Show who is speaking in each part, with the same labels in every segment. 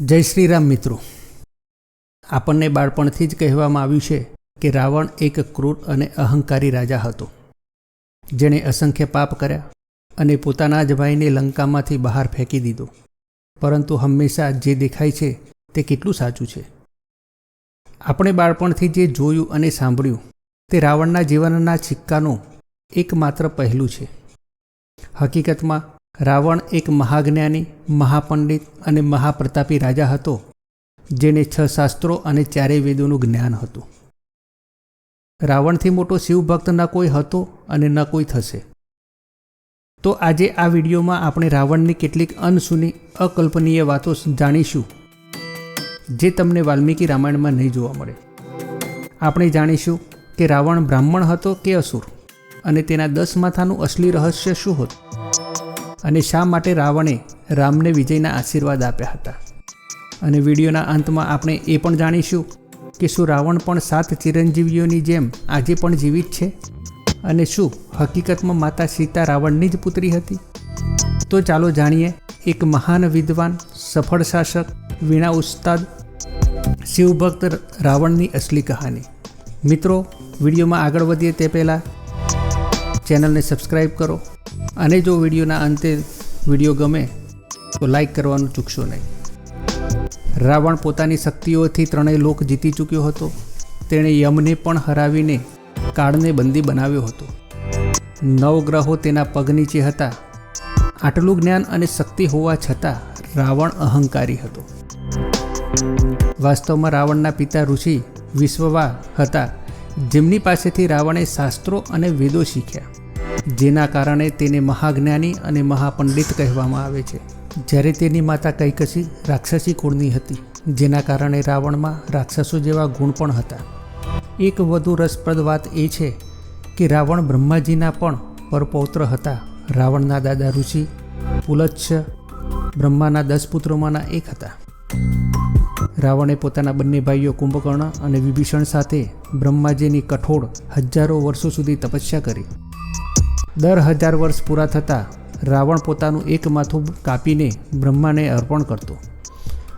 Speaker 1: જય શ્રી રામ મિત્રો. આપણને બાળપણથી જ કહેવામાં આવ્યું છે કે રાવણ એક ક્રૂર અને અહંકારી રાજા હતો. જેણે અસંખ્ય પાપ કર્યા અને પોતાના જ ભાઈને લંકામાંથી બહાર ફેંકી દીધો. પરંતુ હંમેશા જે દેખાય છે તે કેટલું સાચું છે. આપણે બાળપણથી જે જોયું અને સાંભળ્યું તે રાવણના જીવનના સિક્કાનું એકમાત્ર પહેલું છે. હકીકતમાં રાવણ એક મહાજ્ઞાની, મહાપંડિત અને મહાપ્રતાપી રાજા હતો, જેને છ શાસ્ત્રો અને ચારેય વેદોનું જ્ઞાન હતું. રાવણથી મોટો શિવભક્ત ન કોઈ હતો અને ન કોઈ થશે. તો આજે આ વિડીયોમાં આપણે રાવણની કેટલીક અનસુની, અકલ્પનીય વાતો જાણીશું, જે તમને વાલ્મીકી રામાયણમાં નહીં જોવા મળે. આપણે જાણીશું કે રાવણ બ્રાહ્મણ હતો કે અસુર અને તેના દસ માથાનું અસલી રહસ્ય શું હતું? અને શા માટે રાવણે રામને વિજયના આશીર્વાદ આપ્યા હતા? અને વિડીયોના અંતમાં આપણે એ પણ જાણીશું કે શું રાવણ પણ સાત ચિરંજીવીઓની જેમ આજે પણ જીવિત છે? અને શું હકીકતમાં માતા સીતા રાવણની જ પુત્રી હતી? તો ચાલો જાણીએ એક મહાન વિદ્વાન, સફળ શાસક, વીણા ઉસ્તાદ, શિવભક્ત રાવણની અસલી કહાની. મિત્રો, વિડીયોમાં આગળ વધીએ તે પહેલાં ચેનલને સબસ્ક્રાઈબ કરો અને જો વિડીયોના અંતે વીડિયો ગમે, તો લાઈક કરવાનું ચૂકશો નહીં. રાવણ પોતાની શક્તિઓથી ત્રણેય લોક જીતી ચૂક્યો હતો. તેણે યમને પણ હરાવીને કાળને બંદી બનાવ્યો હતો. નવ ગ્રહો તેના પગ નીચે હતા. આટલું જ્ઞાન અને શક્તિ હોવા છતાં રાવણ અહંકારી હતો. વાસ્તવમાં રાવણના પિતા ઋષિ વિશ્વવા હતા, જેમની પાસેથી રાવણે શાસ્ત્રો અને વેદો શીખ્યા. જેના કારણે તેને મહાજ્ઞાની અને મહાપંડિત કહેવામાં આવે છે. જ્યારે તેની માતા કૈકસી રાક્ષસી કુળની હતી, જેના કારણે રાવણમાં રાક્ષસો જેવા ગુણ પણ હતા. એક વધુ રસપ્રદ વાત એ છે કે રાવણ બ્રહ્માજીના પણ પરપૌત્ર હતા. રાવણના દાદા ઋષિ, પુલચ્છ, બ્રહ્માના દસ પુત્રોમાંના એક હતા. રાવણે પોતાના બંને ભાઈઓ કુંભકર્ણ અને વિભીષણ સાથે બ્રહ્માજીની કઠોળ હજારો વર્ષો સુધી તપસ્યા કરી. દર હજાર વર્ષ પૂરા થતાં રાવણ પોતાનું એક માથું કાપીને બ્રહ્માને અર્પણ કરતો.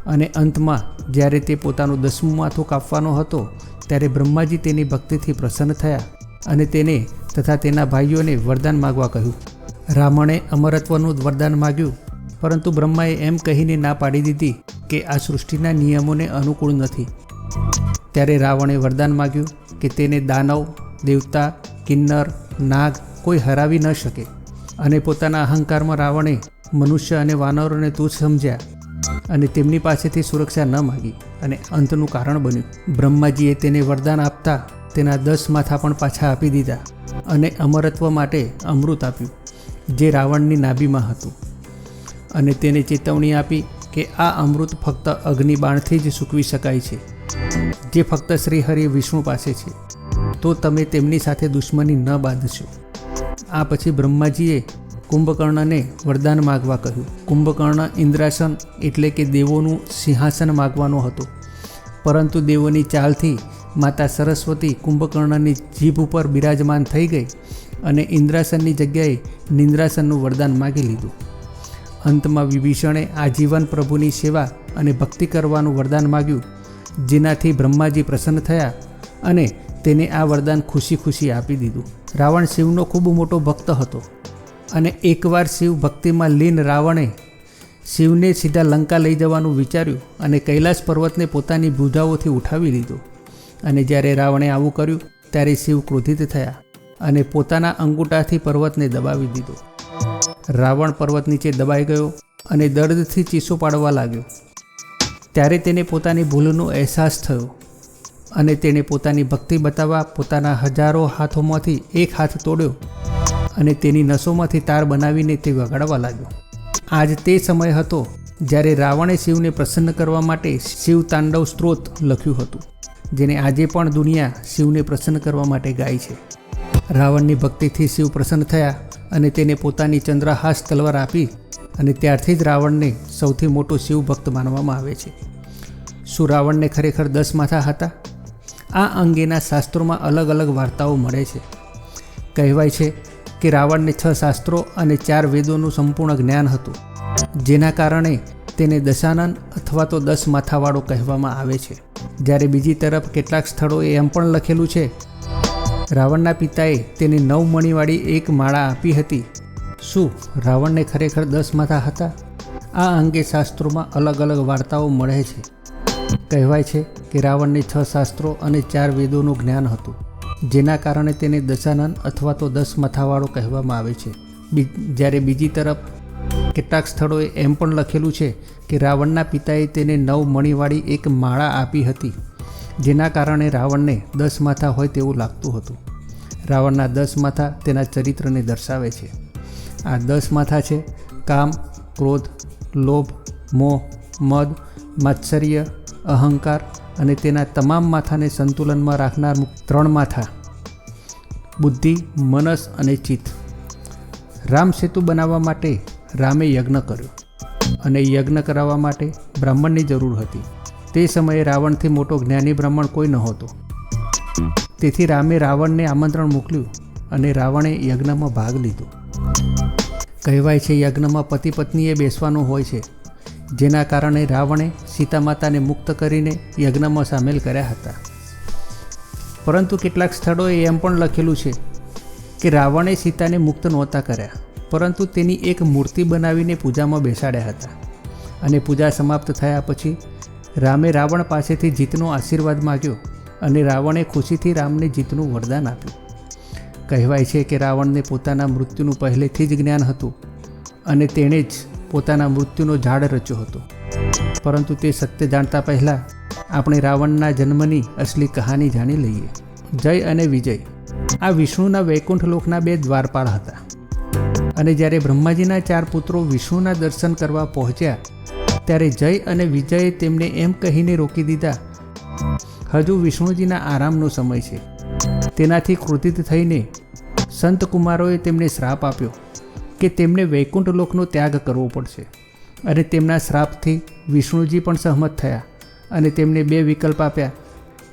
Speaker 1: અને અંતમાં જ્યારે તે પોતાનું દસમું માથું કાપવાનો હતો, ત્યારે બ્રહ્માજી તેની ભક્તિથી પ્રસન્ન થયા અને તેને તથા તેના ભાઈઓને વરદાન માગવા કહ્યું. રાવણે અમરત્વનું વરદાન માગ્યું, પરંતુ બ્રહ્માએ એમ કહીને ના પાડી દીધી કે આ સૃષ્ટિના નિયમોને અનુકૂળ નથી. ત્યારે રાવણે વરદાન માગ્યું કે તેને દાનવ, દેવતા, કિન્નર, નાગ કોઈ હરાવી ન શકે. અને પોતાના અહંકારમાં રાવણે મનુષ્ય અને વાનરોને તુચ્છ સમજ્યા અને તેમની પાસેથી સુરક્ષા ન માગી અને અંતનું કારણ બન્યું. બ્રહ્માજીએ તેને વરદાન આપતા તેના દસ માથા પણ પાછા આપી દીધા અને અમરત્વ માટે અમૃત આપ્યું, જે રાવણની નાભીમાં હતું. અને તેને ચેતવણી આપી કે આ અમૃત ફક્ત અગ્નિબાણથી જ સૂકવી શકાય છે, જે ફક્ત શ્રીહરિ વિષ્ણુ પાસે છે. તો તમે તેમની સાથે દુશ્મની ન બાંધશો. આ પછી બ્રહ્માજીએ કુંભકર્ણને વરદાન માગવા કહ્યું. કુંભકર્ણ ઇન્દ્રાસન એટલે કે દેવોનું સિંહાસન માગવાનો હતો. પરંતુ દેવોની ચાલથી માતા સરસ્વતી કુંભકર્ણની જીભ ઉપર બિરાજમાન થઈ ગઈ અને ઇન્દ્રાસનની જગ્યાએ નિંદ્રાસનનું વરદાન માગી લીધું. અંતમાં વિભીષણે આજીવન પ્રભુની સેવા અને ભક્તિ કરવાનું વરદાન માગ્યું, જેનાથી બ્રહ્માજી પ્રસન્ન થયા અને તેને આ વરદાન ખુશી ખુશી આપી દીધું. રાવણ શિવનો ખૂબ મોટો ભક્ત હતો અને એકવાર શિવ ભક્તિમાં લીન રાવણે શિવને સીધા લંકા લઈ જવાનું વિચાર્યું અને કૈલાસ પર્વતને પોતાની ભૂજાઓથી ઉઠાવી લીધો. અને જ્યારે રાવણે આવું કર્યું, ત્યારે શિવ ક્રોધિત થયા અને પોતાના અંગૂઠાથી પર્વતને દબાવી દીધો. રાવણ પર્વત નીચે દબાઈ ગયો અને દર્દથી ચીસો પાડવા લાગ્યો. ત્યારે તેને પોતાની ભૂલનો અહેસાસ થયો. અને તેણે પોતાની ભક્તિ બતાવવા પોતાના હજારો હાથોમાંથી એક હાથ તોડ્યો અને તેની નસોમાંથી તાર બનાવીને તે વગાડવા લાગ્યો. આજ તે સમય હતો જ્યારે રાવણે શિવને પ્રસન્ન કરવા માટે શિવ તાંડવ સ્ત્રોત લખ્યું હતું, જેને આજે પણ દુનિયા શિવને પ્રસન્ન કરવા માટે ગાય છે. રાવણની ભક્તિથી શિવ પ્રસન્ન થયા અને તેને પોતાની ચંદ્રહાસ તલવાર આપી અને ત્યારથી જ રાવણને સૌથી મોટો શિવ ભક્ત માનવામાં આવે છે. શું રાવણને ખરેખર દસ માથા હતા? આ અંગેના શાસ્ત્રોમાં અલગ અલગ વાર્તાઓ મળે છે. કહેવાય છે કે રાવણને છ શાસ્ત્રો અને ચાર વેદોનું સંપૂર્ણ જ્ઞાન હતું, જેના કારણે તેને દશાનન અથવા તો દસ માથાવાળો કહેવામાં આવે છે. જ્યારે બીજી તરફ કેટલાક સ્થળોએ એમ પણ લખેલું છે, રાવણના પિતાએ તેને નવ મણીવાળી એક માળા આપી હતી. શું રાવણને ખરેખર દસ માથા હતા? આ અંગે શાસ્ત્રોમાં અલગ અલગ વાર્તાઓ મળે છે. કહેવાય છે કે રાવણને છ શાસ્ત્રો અને ચાર વેદોનું જ્ઞાન હતું, જેના કારણે તેને દશાનન અથવા તો દસ માથાવાળો કહેવામાં આવે છે. જ્યારે બીજી તરફ કેટલાક સ્થળોએ એમ પણ લખેલું છે કે રાવણના પિતાએ તેને નવ મણીવાળી એક માળા આપી હતી, જેના કારણે રાવણને દસ માથા હોય તેવું લાગતું હતું. રાવણના દસ માથા તેના ચરિત્રને દર્શાવે છે. આ દસ માથા છે કામ, ક્રોધ, લોભ, મોહ, મદ, માત્સર્ય અહંકાર અને તેના તમામ માથાને સંતુલનમાં રાખનાર ત્રણ માથા. બુદ્ધિ, મનસ અને ચિત્ત. રામ સેતુ બનાવવા માટે રામે યજ્ઞ કર્યો અને યજ્ઞ કરાવવા માટે બ્રાહ્મણની જરૂર હતી. તે સમયે રાવણથી મોટો જ્ઞાની બ્રાહ્મણ કોઈ નહોતો. તેથી રામે રાવણને આમંત્રણ મોકલ્યું અને રાવણે યજ્ઞમાં ભાગ લીધો. કહેવાય છે યજ્ઞમાં પતિ પત્નીએ બેસવાનું હોય છે. જેના કારણે રાવણે સીતા માતાને મુક્ત કરીને યજ્ઞમાં સામેલ કર્યા હતા. પરંતુ કેટલાક સ્થળોએ એમ પણ લખેલું છે કે રાવણે સીતાને મુક્ત નહોતા કર્યા, પરંતુ તેની એક મૂર્તિ બનાવીને પૂજામાં બેસાડ્યા હતા. અને પૂજા સમાપ્ત થયા પછી રામે રાવણ પાસેથી જીતનો આશીર્વાદ માગ્યો અને રાવણે ખુશીથી રામને જીતનું વરદાન આપ્યું. કહેવાય છે કે રાવણને પોતાના મૃત્યુનું પહેલેથી જ જ્ઞાન હતું અને તેણે જ પોતાના મૃત્યુનો ઝાડ રચ્યો હતો. પરંતુ તે સત્ય જાણતા પહેલાં આપણે રાવણના જન્મની અસલી કહાની જાણી લઈએ. જય અને વિજય. આ વિષ્ણુના વૈકુંઠ લોકના બે દ્વારપાળ હતા. અને જ્યારે બ્રહ્માજીના ચાર પુત્રો વિષ્ણુના દર્શન કરવા પહોંચ્યા, ત્યારે જય અને વિજયે તેમને એમ કહીને રોકી દીધા, હજુ વિષ્ણુજીના આરામનો સમય છે. તેનાથી ક્રોધિત થઈને સંત કુમારોએ તેમને શ્રાપ આપ્યો. કે તેમને વૈકુંઠ લોકનો ત્યાગ કરવો પડશે. અને તેમના શ્રાપથી વિષ્ણુજી પણ સહમત થયા અને તેમને બે વિકલ્પ આપ્યા,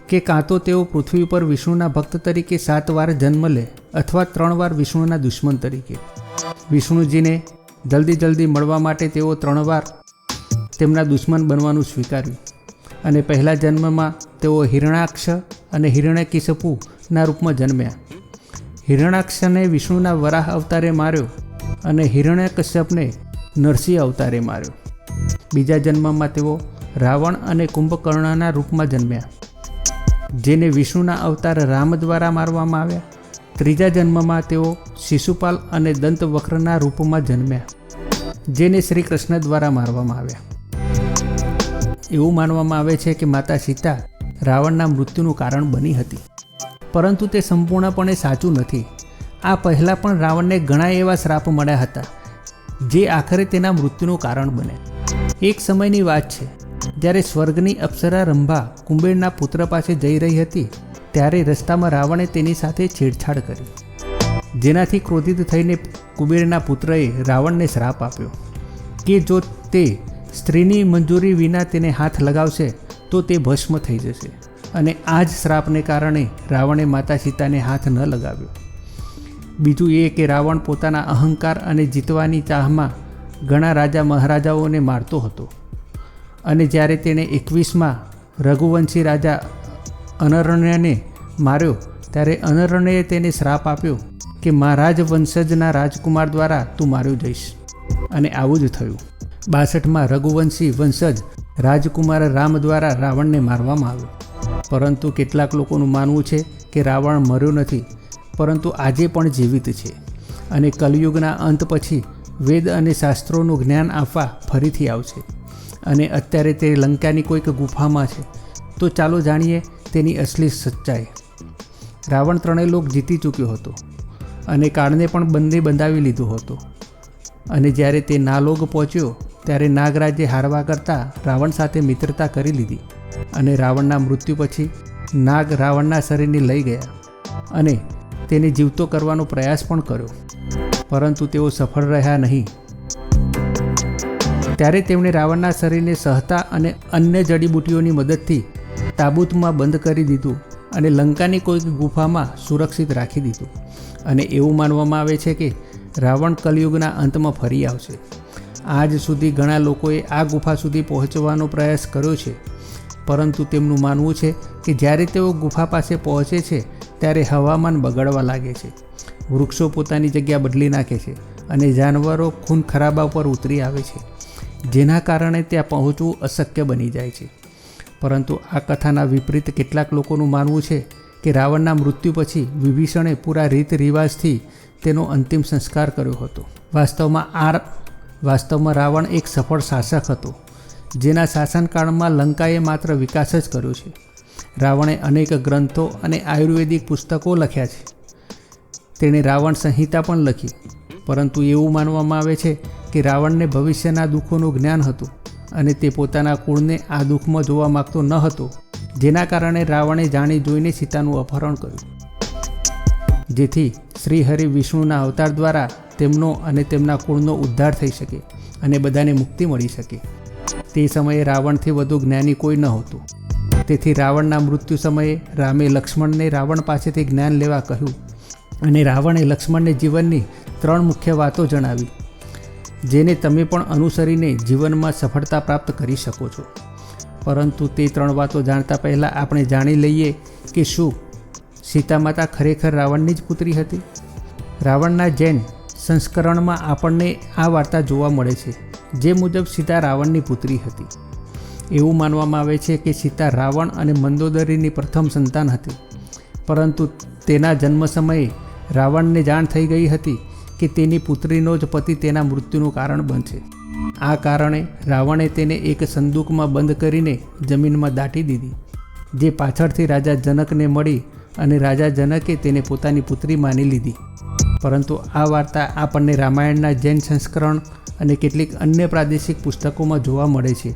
Speaker 1: કે કાં તો તેઓ પૃથ્વી ઉપર વિષ્ણુના ભક્ત તરીકે સાત વાર જન્મ લે અથવા ત્રણ વાર વિષ્ણુના દુશ્મન તરીકે. વિષ્ણુજીને જલ્દી જલ્દી મળવા માટે તેઓ ત્રણ વાર તેમના દુશ્મન બનવાનું સ્વીકાર્યું. અને પહેલા જન્મમાં તેઓ હિરણાક્ષ અને હિરણ્યકિશપુના રૂપમાં જન્મ્યા. હિરણાક્ષને વિષ્ણુના વરાહ અવતારે માર્યો અને હિરણ્યકશ્યપને નરસિંહ અવતારે માર્યો. બીજા જન્મમાં તેઓ રાવણ અને કુંભકર્ણના રૂપમાં જન્મ્યા. જેને વિષ્ણુના અવતાર રામ દ્વારા મારવામાં આવ્યા. ત્રીજા જન્મમાં તેઓ શિશુપાલ અને દંતવક્રના રૂપમાં જન્મ્યા, જેને શ્રી કૃષ્ણ દ્વારા મારવામાં આવ્યા. એવું માનવામાં આવે છે કે માતા સીતા રાવણના મૃત્યુનું કારણ બની હતી, પરંતુ તે સંપૂર્ણપણે સાચું નથી. આ પહેલાં પણ રાવણને ઘણા એવા શ્રાપ મળ્યા હતા, જે આખરે તેના મૃત્યુનું કારણ બને. એક સમયની વાત છે, જ્યારે સ્વર્ગની અપ્સરા રંભા કુંબેરના પુત્ર પાસે જઈ રહી હતી, ત્યારે રસ્તામાં રાવણે તેની સાથે છેડછાડ કરી. જેનાથી ક્રોધિત થઈને કુબેરના પુત્રએ રાવણને શ્રાપ આપ્યો કે જો તે સ્ત્રીની મંજૂરી વિના તેને હાથ લગાવશે, તો તે ભસ્મ થઈ જશે. અને આ જ શ્રાપને કારણે રાવણે માતા સીતાને હાથ ન લગાવ્યો. બીજું એ કે રાવણ પોતાના અહંકાર અને જીતવાની ચાહમાં ઘણા રાજા મહારાજાઓને મારતો હતો. અને જ્યારે તેણે એકવીસમાં રઘુવંશી રાજા અનરણ્યને માર્યો, ત્યારે અનરણ્યએ તેને શ્રાપ આપ્યો કે, મહારાજ વંશજના રાજકુમાર દ્વારા તું માર્યો જઈશ. અને આવું જ થયું. બાસઠમાં રઘુવંશી વંશજ રાજકુમાર રામ દ્વારા રાવણને મારવામાં આવ્યો. પરંતુ કેટલાક લોકોનું માનવું છે કે રાવણ મર્યો નથી. પરંતુ આજે પણ જીવિત છે. અને કલયુગના અંત પછી વેદ અને શાસ્ત્રોનું જ્ઞાન આપવા ફરીથી આવશે. અને અત્યારે તે લંકાની કોઈક ગુફામાં છે. તો ચાલો જાણીએ તેની અસલી સચ્ચાઈ. રાવણ ત્રણેય લોક જીતી ચૂક્યો હતો. અને કાળને પણ બંને બંધાવી લીધો હતો. અને જ્યારે તે નાલોગ પહોંચ્યો, ત્યારે નાગરાજે હારવા કરતાં રાવણ સાથે મિત્રતા કરી લીધી. અને રાવણના મૃત્યુ પછી નાગ રાવણના શરીરને લઈ ગયા. અને તેને જીવતો કરવાનો પ્રયાસ પણ કર્યો. પરંતુ તેઓ સફળ રહ્યા નહીં. ત્યારે તેમણે રાવણના શરીરને સહતા અને અન્ય જડીબુટીઓની મદદથી તાબૂતમાં બંધ કરી દીધું અને લંકાની કોઈક ગુફામાં સુરક્ષિત રાખી દીધું. અને એવું માનવામાં આવે છે કે રાવણ કલયુગના અંતમાં ફરી આવશે. આજ સુધી ઘણા લોકોએ આ ગુફા સુધી પહોંચવાનો પ્રયાસ કર્યો છે. પરંતુ તેમનું માનવું છે કે જ્યારે તેઓ ગુફા પાસે પહોંચે છે ત્યારે હવામાન બગડવા લાગે છે. વૃક્ષો પોતાની જગ્યા બદલી નાખે છે અને જાનવરો ખૂન ખરાબા પર ઉતરી આવે છે. જેના કારણે ત્યાં પહોંચવું અશક્ય બની જાય છે. પરંતુ આ કથાના વિપરીત કેટલાક લોકોનું માનવું છે કે રાવણના મૃત્યુ પછી વિભીષણે પૂરા રીત રિવાજથી તેનો અંતિમ સંસ્કાર કર્યો હતો. વાસ્તવમાં આ વાસ્તવમાં રાવણ એક સફળ શાસક હતો, જેના શાસનકાળમાં લંકાએ માત્ર વિકાસ જ કર્યો છે. રાવણે અનેક ગ્રંથો અને આયુર્વેદિક પુસ્તકો લખ્યા છે. તેણે રાવણ સંહિતા પણ લખી. પરંતુ એવું માનવામાં આવે છે કે રાવણને ભવિષ્યના દુઃખોનું જ્ઞાન હતું અને તે પોતાના કુળને આ દુઃખમાં જોવા માગતો ન હતો, જેના કારણે રાવણે જાણી જોઈને સીતાનું અપહરણ કર્યું. જેથી શ્રીહરિ વિષ્ણુના અવતાર દ્વારા તેમનો અને તેમના કુળનો ઉદ્ધાર થઈ શકે અને બધાને મુક્તિ મળી શકે. તે સમયે રાવણથી વધુ જ્ઞાની કોઈ ન હતું. તેથી રાવણના મૃત્યુ સમયે રામે લક્ષ્મણને રાવણ પાસેથી જ્ઞાન લેવા કહ્યું અને રાવણે લક્ષ્મણને જીવનની ત્રણ મુખ્ય વાતો જણાવી, જેને તમે પણ અનુસરીને જીવનમાં સફળતા પ્રાપ્ત કરી શકો છો. પરંતુ તે ત્રણ વાતો જાણતા પહેલાં આપણે જાણી લઈએ કે શું સીતા માતા ખરેખર રાવણની જ પુત્રી હતી? રાવણના જૈન સંસ્કરણમાં આપણને આ વાર્તા જોવા મળે છે, જે મુજબ સીતા રાવણની પુત્રી હતી. એવું માનવામાં આવે છે કે સીતા રાવણ અને મંદોદરીની પ્રથમ સંતાન હતી. પરંતુ તેના જન્મ સમયે રાવણને જાણ થઈ ગઈ હતી કે તેની પુત્રીનો જ પતિ તેના મૃત્યુનું કારણ બનશે. આ કારણે રાવણે તેને એક સંદૂકમાં બંધ કરીને જમીનમાં દાટી દીધી, જે પાછળથી રાજા જનકને મળી અને રાજા જનકે તેને પોતાની પુત્રી માની લીધી. પરંતુ આ વાર્તા આપણને રામાયણના જૈન સંસ્કરણ અને કેટલીક અન્ય પ્રાદેશિક પુસ્તકોમાં જોવા મળે છે,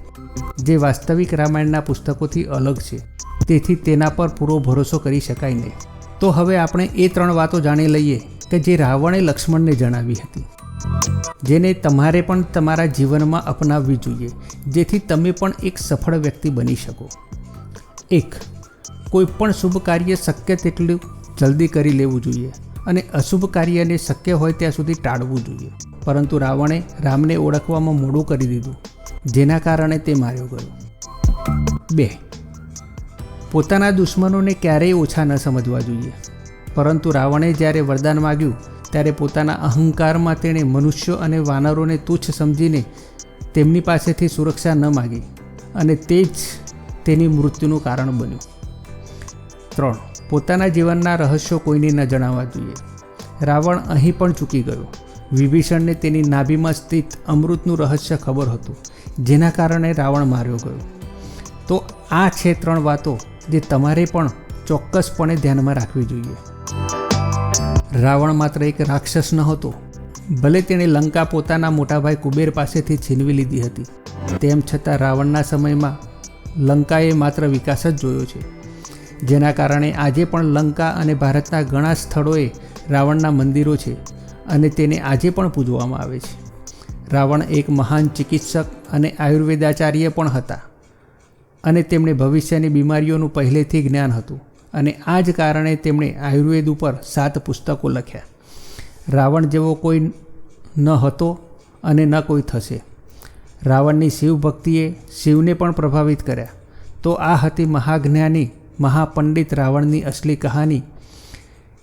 Speaker 1: જે વાસ્તવિક રામાયણના પુસ્તકોથી અલગ છે. તેથી તેના પર પૂરો ભરોસો કરી શકાય નહીં. તો હવે આપણે એ ત્રણ વાતો જાણી લઈએ કે જે રાવણે લક્ષ્મણને જણાવી હતી. જેને તમારે પણ તમારા જીવનમાં અપનાવવી જોઈએ, જેથી તમે પણ એક સફળ વ્યક્તિ બની શકો. એક, કોઈ પણ શુભ કાર્ય શક્ય તેટલું જલ્દી કરી લેવું જોઈએ. અને અશુભ કાર્યને શક્ય હોય ત્યાં સુધી ટાળવું જોઈએ. પરંતુ રાવણે રામને ઓળખવામાં મોડું કરી દીધું, જેના કારણે તે માર્યો ગયો. બે. પોતાના દુશ્મનોને ક્યારેય ઓછા ન સમજવા જોઈએ. પરંતુ રાવણે જ્યારે વરદાન માગ્યું, ત્યારે પોતાના અહંકારમાં તેણે મનુષ્યો અને વાનરોને તુચ્છ સમજીને તેમની પાસેથી સુરક્ષા ન માગી અને તે જ તેની મૃત્યુનું કારણ બન્યું. ત્રણ. પોતાના જીવનના રહસ્યો કોઈને ન જણાવવા જોઈએ. રાવણ અહીં પણ ચૂકી ગયો. વિભીષણને તેની નાભીમાં સ્થિત અમૃતનું રહસ્ય ખબર હતું, જેના કારણે રાવણ માર્યો ગયો. તો આ છે ત્રણ વાતો જે તમારે પણ ચોક્કસપણે ધ્યાનમાં રાખવી જોઈએ. રાવણ માત્ર એક રાક્ષસ ન હતો ભલે તેણે લંકા પોતાના મોટાભાઈ કુબેર પાસેથી છીનવી લીધી હતી. તેમ છતાં રાવણના સમયમાં લંકાએ માત્ર વિકાસ જ જોયો છે. જેના કારણે આજે પણ લંકા અને ભારતના ઘણા સ્થળોએ રાવણના મંદિરો છે અને તેને આજે પણ પૂજવામાં આવે છે. રાવણ એક મહાન ચિકિત્સક અને આયુર્વેદાચાર્ય પણ હતા અને તેમણે ભવિષ્યની બીમારીઓનું પહેલેથી જ્ઞાન હતું અને આ જ કારણે તેમણે આયુર્વેદ ઉપર સાત પુસ્તકો લખ્યા. રાવણ જેવો કોઈ ન હતો અને ન કોઈ થશે. રાવણની શિવ ભક્તિએ શિવને પણ પ્રભાવિત કર્યા. તો આ હતી મહાજ્ઞાની મહાપંડિત રાવણની અસલી કહાની,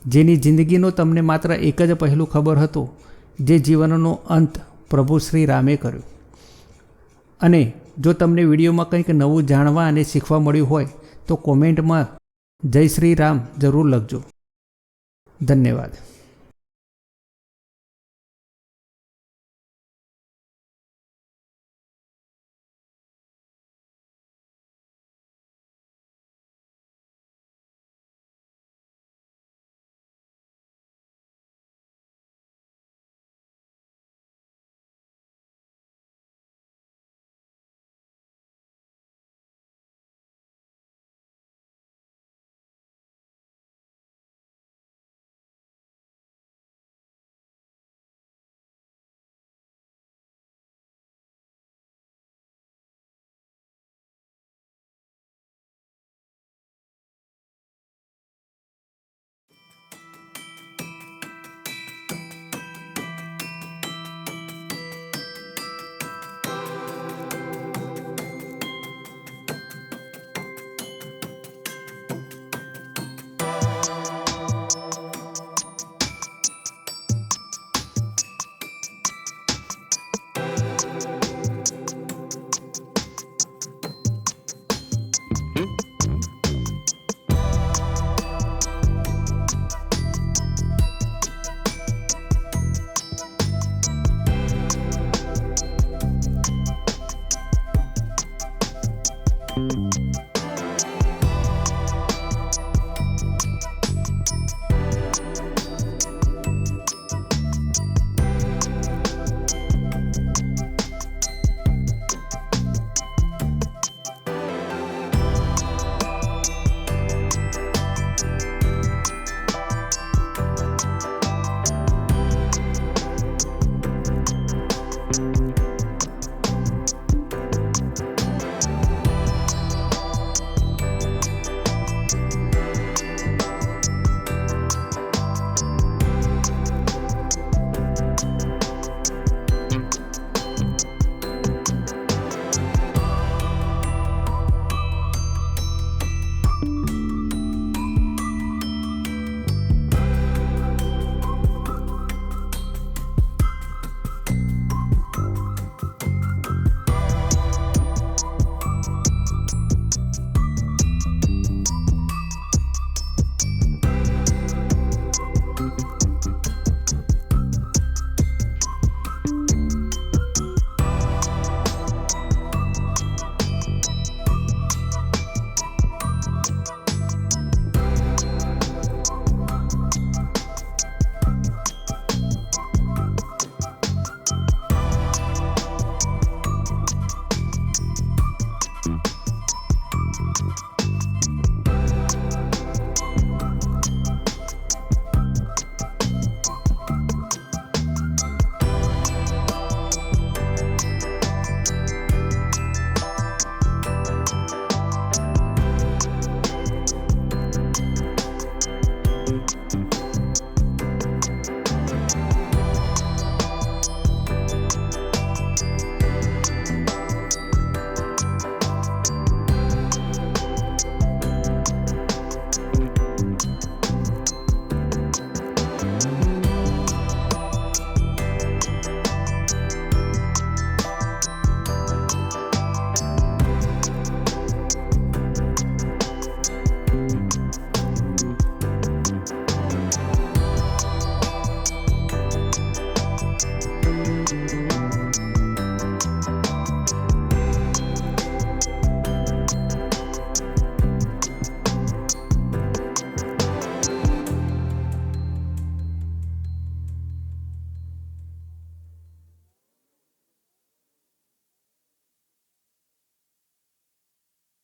Speaker 1: જેની જિંદગીનો તમને માત્ર એક જ પહેલું ખબર હતો, જે જીવનનો અંત પ્રભુ શ્રી રામે કર્યો. અને જો તમને વિડીયોમાં કંઈક નવું જાણવા અને શીખવા મળ્યું હોય, તો કોમેન્ટમાં જય શ્રી રામ જરૂર લખજો. ધન્યવાદ.